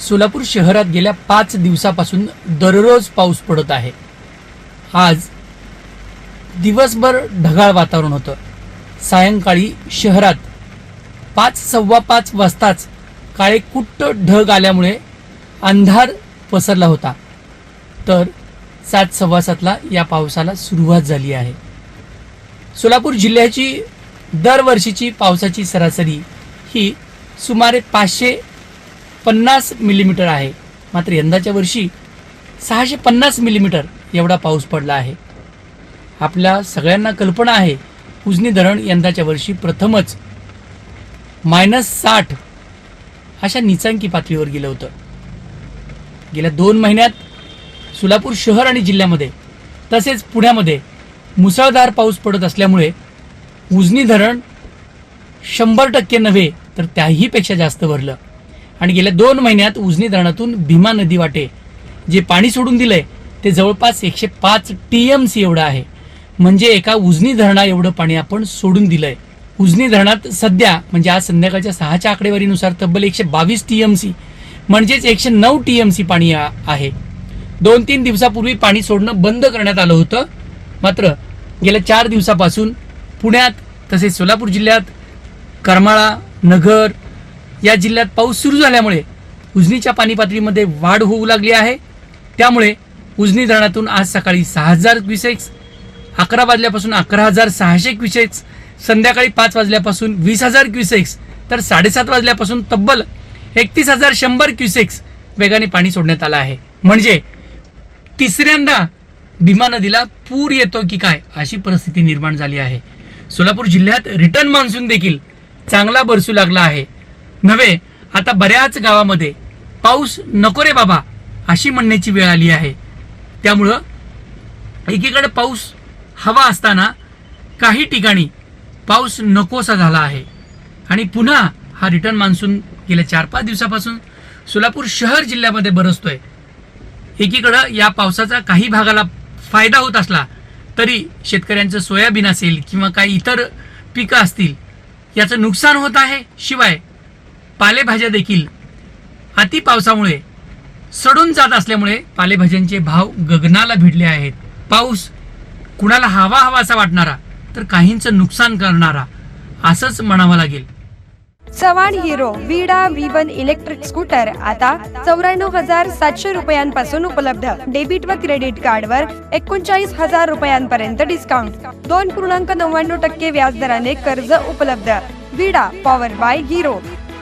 सोलापूर शहरात गेल्या पाच दिवसापासून दररोज पाऊस पडत आहे. आज दिवसभर ढगाळ वातावरण होतं. सायंकाळी शहरात पाच सव्वा पाच वाजताच काळे कुट्ट ढग आल्यामुळे अंधार पसरला होता. तर सात सव्वा सातला या पावसाला सुरुवात झाली आहे. सोलापूर जिल्ह्याची दरवर्षीची पावसाची सरासरी ही सुमारे पाचशे पन्नास मिलीमीटर आहे. मात्र यंदाच्या वर्षी सहाशे पन्नास मिलीमीटर एवढा पाऊस पडला आहे. आपल्या सगळ्यांना कल्पना आहे उजनी धरण यंदाच्या वर्षी प्रथमच मायनस साठ अशा निचांकी पातळीवर गेलं होतं. गेल्या दोन महिन्यात सोलापूर शहर आणि जिल्ह्यामध्ये तसेच पुण्यामध्ये मुसळधार पाऊस पडत असल्यामुळे उजनी धरण शंभर टक्के नव्हे तर त्याहीपेक्षा जास्त भरलं. आणि गेल्या दोन महिन्यात उजनी धरणातून भीमा नदी वाटे जे पाणी सोडून दिलंय ते जवळपास एकशे पाच टी एम सी एवढं आहे. म्हणजे एका उजनी धरणा एवढं पाणी आपण सोडून दिलंय. उजनी धरणात सध्या म्हणजे आज संध्याकाळच्या सहाच्या आकडेवारीनुसार तब्बल एकशे बावीस टी एम सी म्हणजेच एकशे नऊ टी एम सी पाणी आ- आहे. दोन तीन दिवसापूर्वी पाणी सोडणं बंद करण्यात आलं होतं. मात्र गेल्या चार दिवसापासून पुण्यात तसेच सोलापूर जिल्ह्यात करमाळा नगर या जिल्ह्यात पाऊस सुरू झाल्यामुळे उजनीच्या पाणी पातळीमध्ये वाढ होऊ लागली आहे. त्यामुळे उजनी धरणातून आज सकाळी सहा हजार क्युसेक्स अकरा वाजल्यापासून अकरा हजार सहाशे क्युसेक्स संध्याकाळी पाच वाजल्यापासून वीस हजार क्युसेक्स तर साडेसात वाजल्यापासून तब्बल एकतीस हजार शंभर क्युसेक्स वेगाने पाणी सोडण्यात आलं आहे. म्हणजे तिसऱ्यांदा भीमा नदीला पूर येतो की काय अशी परिस्थिती निर्माण झाली आहे. सोलापूर जिल्ह्यात रिटर्न मान्सून देखील चांगला बरसू लागला आहे. नव्हे आता बऱ्याच गावामध्ये पाऊस नको रे बाबा अशी म्हणण्याची वेळ आली आहे. त्यामुळं एकीकडे पाऊस हवा असताना काही ठिकाणी पाऊस नकोसा झाला आहे. आणि पुन्हा हा रिटर्न मान्सून गेल्या चार पाच दिवसापासून सोलापूर शहर जिल्ह्यामध्ये बरसतोय. एकीकडं या पावसाचा काही भागाला फायदा होत असला तरी शेतकऱ्यांचं सोयाबीन असेल किंवा काही इतर पिकं असतील याचं नुकसान होत आहे. शिवाय पालेभाज्या देखील अति पावसामुळे सडून जात असल्यामुळे पालेभाज्यांचे भाव गगनाला भिडले आहेत. पाऊस कुणाला हवा हवासा वाटणारा तर काहींचं नुकसान करणारा असंच म्हणावं लागेल. Chavan Hero Vida V one electric scooter आता चौऱ्याण्णव हजार सातशे रुपयांपासून उपलब्ध. डेबिट व क्रेडिट कार्डवर एकोणचाळीस हजार रुपयांपर्यंत डिस्काउंट दोन पूर्णांक नव्याण्णव टक्के व्याज दराने कर्ज उपलब्ध. विडा पॉवर बाय हिरो